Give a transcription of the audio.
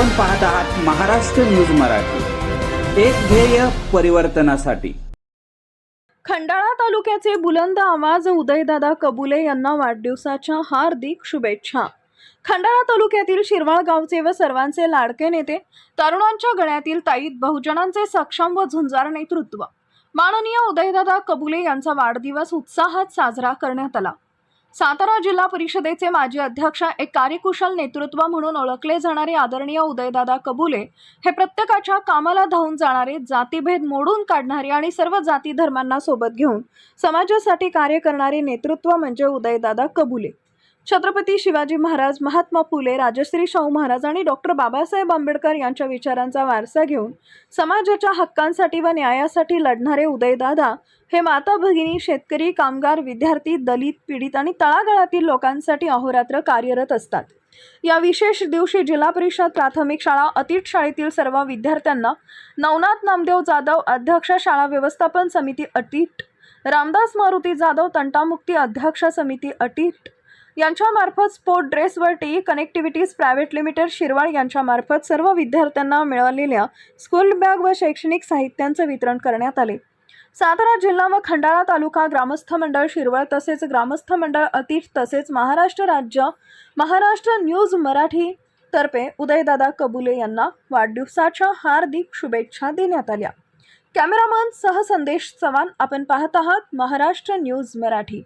आपण पाहत आहात महाराष्ट्र न्यूज मराठी. एक ध्येय परिवर्तनासाठी. खंडाळा तालुक्याचे बुलंद आवाज उदयदादा कबुले यांना वाढदिवसाच्या हार्दिक शुभेच्छा. खंडाळा तालुक्यातील शिरवाळ गावचे व सर्वांचे लाडके नेते तरुणांच्या गळ्यातील ताईत बहुजनांचे सक्षम व झुंजार नेतृत्व. माननीय उदयदादा कबुले यांचा वाढदिवस उत्साहात साजरा करण्यात आला. सातारा जिल्हा परिषदेचे माजी अध्यक्ष एक कार्यकुशल नेतृत्व म्हणून ओळखले जाणारे आदरणीय उदयदादा कबुले हे प्रत्येकाच्या कामाला धावून जाणारे जातीभेद मोडून काढणारे आणि सर्व जाती धर्मांना सोबत घेऊन समाजासाठी कार्य करणारे नेतृत्व म्हणजे उदयदादा कबुले. छत्रपती शिवाजी महाराज महात्मा फुले राजश्री शाहू महाराज आणि डॉक्टर बाबासाहेब आंबेडकर यांच्या विचारांचा वारसा घेऊन समाजाच्या हक्कांसाठी व न्यायासाठी लढणारे उदयदादा हे माता भगिनी शेतकरी कामगार विद्यार्थी दलित पीडित आणि तळागाळातील लोकांसाठी अहोरात्र कार्यरत असतात. या विशेष दिवशी जिल्हा परिषद प्राथमिक शाळा अतीत शाळेतील सर्व विद्यार्थ्यांना नवनाथ नामदेव जाधव अध्यक्ष शाळा व्यवस्थापन समिती अटीट रामदास मारुती जाधव तंटामुक्ती अध्यक्ष समिती अटीट यांच्यामार्फत sport ड्रेसवर T connectivities private limited Shirwal यांच्यामार्फत सर्व विद्यार्थ्यांना मिळालेल्या स्कूल बॅग व शैक्षणिक साहित्यांचे वितरण करण्यात आले. सातारा जिल्हा व खंडाळा तालुका ग्रामस्थ मंडळ शिरवळ तसेच ग्रामस्थ मंडळ अतीश तसेच महाराष्ट्र राज्य महाराष्ट्र न्यूज मराठी तर्फे उदयदादा कबुले यांना वाढदिवसाच्या हार्दिक शुभेच्छा देण्यात आल्या. कॅमेरामन सह संदेश चव्हाण आपण पाहत आहात महाराष्ट्र न्यूज मराठी.